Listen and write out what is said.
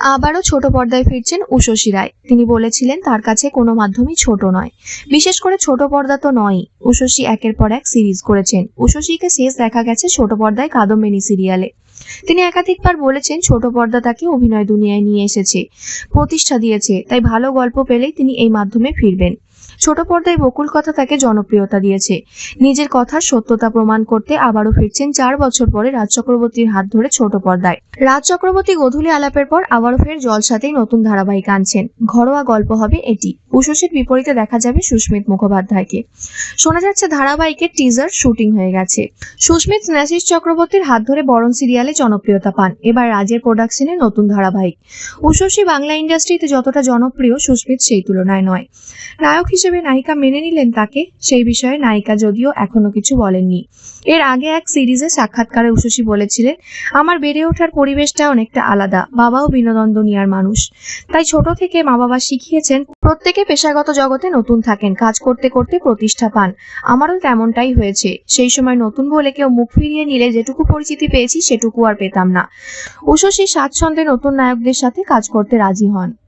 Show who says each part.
Speaker 1: আবারও ছোট পর্দায় ফিরছেন উষসী রায়। তিনি বলেছিলেন, তার কাছে কোনো মাধ্যমই ছোট নয়। বিশেষ করে ছোট পর্দা তো নয় উষসী একের পর এক সিরিজ করেছেন। উষসীকে শেষ দেখা গেছে ছোট পর্দায় কাদম্বিনী সিরিয়ালে। তিনি একাধিকবার বলেছেন, ছোট পর্দা তাকে অভিনয় দুনিয়ায় নিয়ে এসেছে, প্রতিষ্ঠা দিয়েছে, তাই ভালো গল্প পেলেই তিনি এই মাধ্যমে ফিরবেন। ছোট পর্দায় বকুল কথা তাকে জনপ্রিয়তা দিয়েছে। নিজের কথার সত্যতা প্রমাণ করতে আবারও ফিরছেন চার বছর পরে রাজ চক্রবর্তীর হাত ধরে ছোট পর্দায়। রাজ চক্রবর্তী গধূলি আলাপের পর আবারও ফের জলসাতেই নতুন ধারাবাহিক আনছেন। ঘরোয়া গল্প হবে এটি। উষসীর বিপরীতে দেখা যাবে সুস্মিত মুখোপাধ্যায়কে। শোনা যাচ্ছে ধারাবাহিকের টিজার শুটিং হয়ে গেছে। সুস্মিত স্নেহাশিস চক্রবর্তীর হাত ধরে বরণ সিরিয়ালে জনপ্রিয়তা পান। এবার রাজের প্রোডাকশনে নতুন ধারাবাহিক। উষসী বাংলা ইন্ডাস্ট্রিতে যতটা জনপ্রিয় সুস্মিত সেই তুলনায় নয়। নায়ক হিসেবে নায়িকা মেনে নিলেন তাকে, সেই বিষয়ে নায়িকা যদিও এখনও কিছু বলেননি। এর আগে এক সিরিজে সাক্ষাৎকারে উষসী বলেছিলেন, আমার বেড়ে ওঠার পরিবেশটা অনেকটা আলাদা, বাবাও বিনোদন দুনিয়ার মানুষ। তাই ছোট থেকে মা বাবা শিখিয়েছেন, প্রত্যেকে পেশাগত জগতে নতুন থাকেন, কাজ করতে করতে প্রতিষ্ঠা পান। আমারও তেমনটাই হয়েছে। সেই সময় নতুন বলে কেউ মুখ ফিরিয়ে নিলে যেটুকু পরিচিতি পেয়েছি সেটুকু আর পেতাম না। উষসী স্বাচ্ছন্দ্যে নতুন নায়কদের সাথে কাজ করতে রাজি হন।